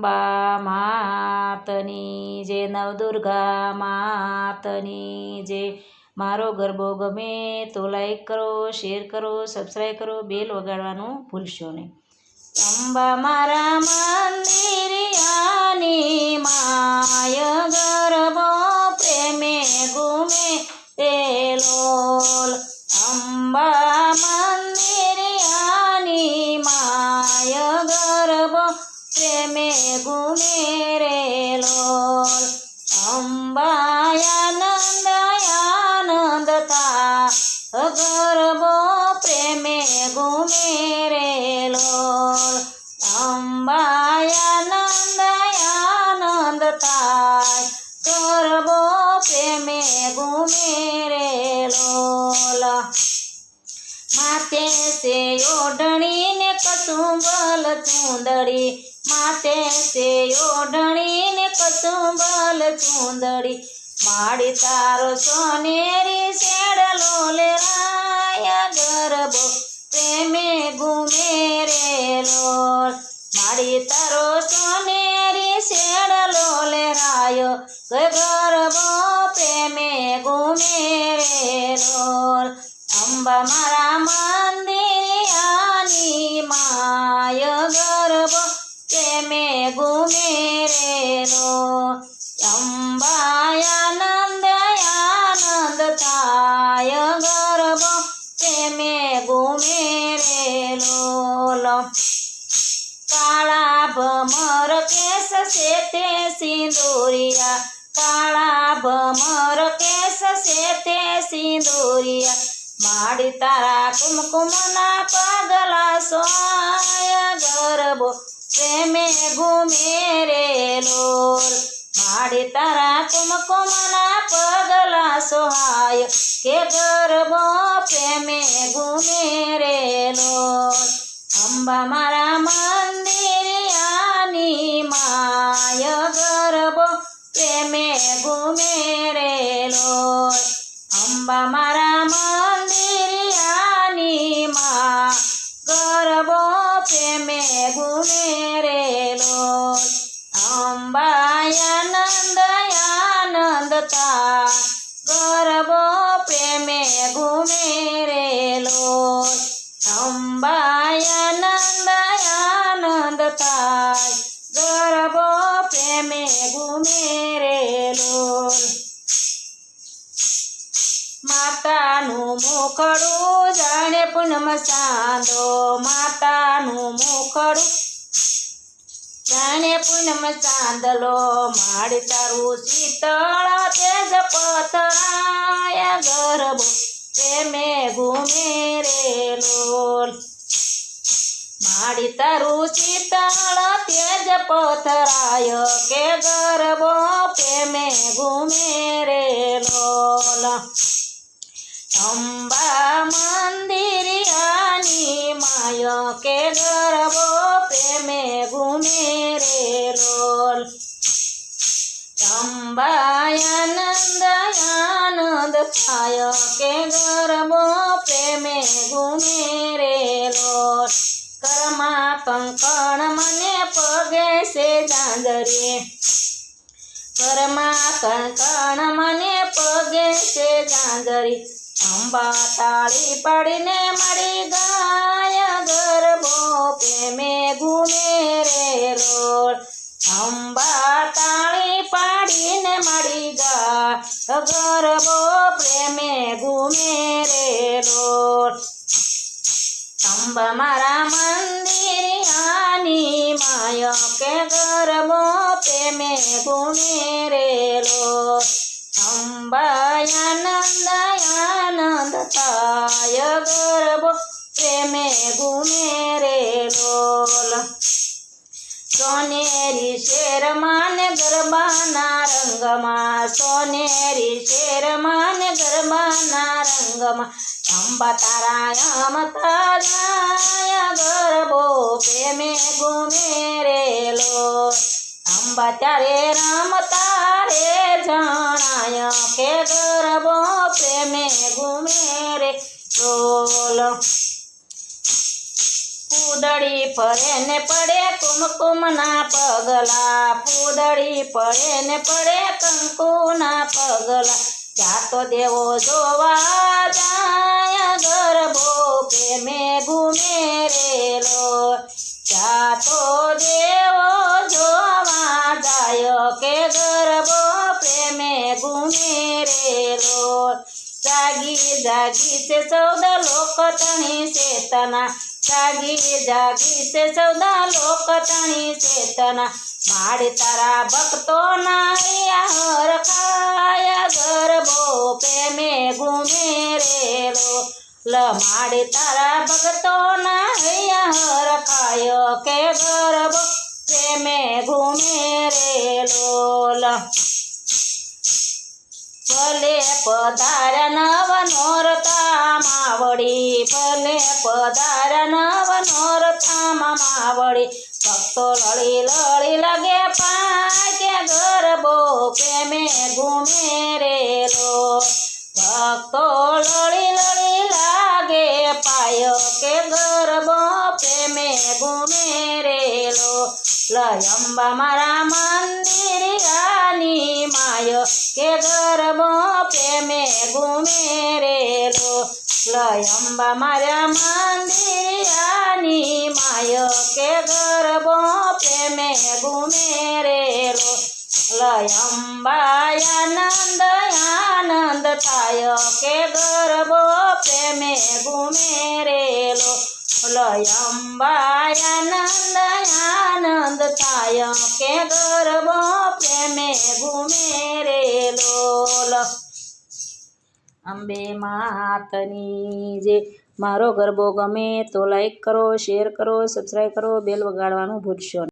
અંબા માતની જે નવદુર્ગા માતની જે મારો ગરબો ગમે તો લાઈક કરો શેર કરો સબસ્ક્રાઈબ કરો બેલ વગાડવાનું ભૂલશો નહીં. અંબા મારા મંદિરિયાની ગુમે રે લોલ અંબાયાનંદ આનંદ તા ગરબો પ્રેમે ગુમે રે લોલ અંબાયાનંદ આનંદ તાય ગરબો પ્રેમે ગુમે રે લોલ માતે સે ઓઢણીને કસુંબલ ચૂંદડી માતે તે ઓઢણીને કસુંબલ ચૂંદડી. માડી તારો સોનેરી શેડલો લેરાયા ગરબો. પ્રેમે ગુમે રે લોલ. માડી તારો સોનેરી શેડલો લેરાયો ગરબો. પ્રેમે ગુમે રે લોલ. અંબા મારા મંદિરિયાની પ્રેમે ગુમે રે લોલ કાળા ભમર કેસ છે તે સિંદુરિયા. કાળા ભમર કેસ છે તે સિંદુરિયા. માડી તારા કુમકુમના પાગલા સોય ગરબો. પ્રેમે લોલ માડી તારા કુમકુમના પગલા સોહાય, કે ગરબો પ્રેમે લોલ અંબા મારા મંદિરિયાની માય ગરબો પ્રેમે લોલ અંબા મારા ગરબો પ્રેમે લોલ અંબાયાનંદ આનંદ થાય ગરબો પ્રેમે લોલ માતાનું મુખડું જાણે પૂનમ સાંદો માતાનું મુખડું જાણે પૂનમ ચાંદલો. માડ તારું શીતળ ગરબો પ્રેમે ઘૂમે રે લોલ માડી તારું ચિતાળ તેજ પથરાય કે ગરબો પ્રેમે ઘૂમે રે લોલ અંબા મંદિરિયાની માય કે ગરબો પ્રેમે ઘૂમે રે લોલ અંબાયાનંદ આનંદ થાય કે ગરબો પ્રેમે લોલ કર્મા કંકણ મને પગે છે જાંદરીએ કરમા કંકણ મને પગે છે ચાંદરી અંબા તાળી પાડીને મળી ગાય ગરબો પ્રેમે ઘૂમે રે રોલ અંબા ગા ગરબો પ્રેમે ગુમે રે રોલ. અંબા મારા આની માય કે ગરબો પ્રેમે ગુમે અંબાયાનંદ આનંદ સોનેરી શેરમાં ને ગરબાના રંગમાં, સોનેરી શેરમાં ને ગરબાના રંગમાં અંબા તારા અમતા તારા ગરબો પ્રેમે ગુમે રેલો. અંબા ત્યારે રામ તારે જણાય કે ગરબો પ્રેમે ગુમે રે રોલ. ફૂદડી પડે ને પડે કુમકુમના પગલા. ફૂદડી પડે ને પડે કંકુના પગલા. જાતો દેવો જોવા જાય ગરબો પ્રેમે ઘુમેરેલો રેલો જાતો દેવો જોવા જાય, કે ગરબો પ્રેમે ઘુમેરેલો જાગી જાગી છે ચૌદ લોક તણી ચેતના જાગી જાગી છે સૌદા લોક તણી ચેતના. માડ તારા ભક્તો ના હરખાયા ગરબો પ્રેમે ઘુમેરેલો લમાડ તારા ભક્તો ના હરખાયો કે ગરબો પ્રેમે ઘુમેરેલો લ. ભલે પધાર નવ નોરતામાં વળી ભલે પધાર નવ નોરતામાં માવડી. ભક્તો લળી લળી લગે પાકે ગરબો પ્રેમે ઘૂમે રેલો. ભક્તો લળી લળી લાગે પાયો કે ગરબો પ્રેમે ઘૂમે રેલો. લયંબા મારા મંદિર આની માય કે ગરબો પ્રેમે ઘૂમે રેલો. લયંબા મારા મંદિર આની માય કે ગરબો પ્રેમે ઘૂમે રેલો. લયંબા નંદ આનંદ થાય કે ગરબો પ્રેમે ઘૂમે આનંદ આનંદ થાય કે ગરબો પ્રેમે ઘૂમે રેલો અંબે માતની જે મારો ગરબો ગમે તો લાઈક કરો શેર કરો સબસ્ક્રાઈબ કરો બેલ વગાડવાનું ભૂલશો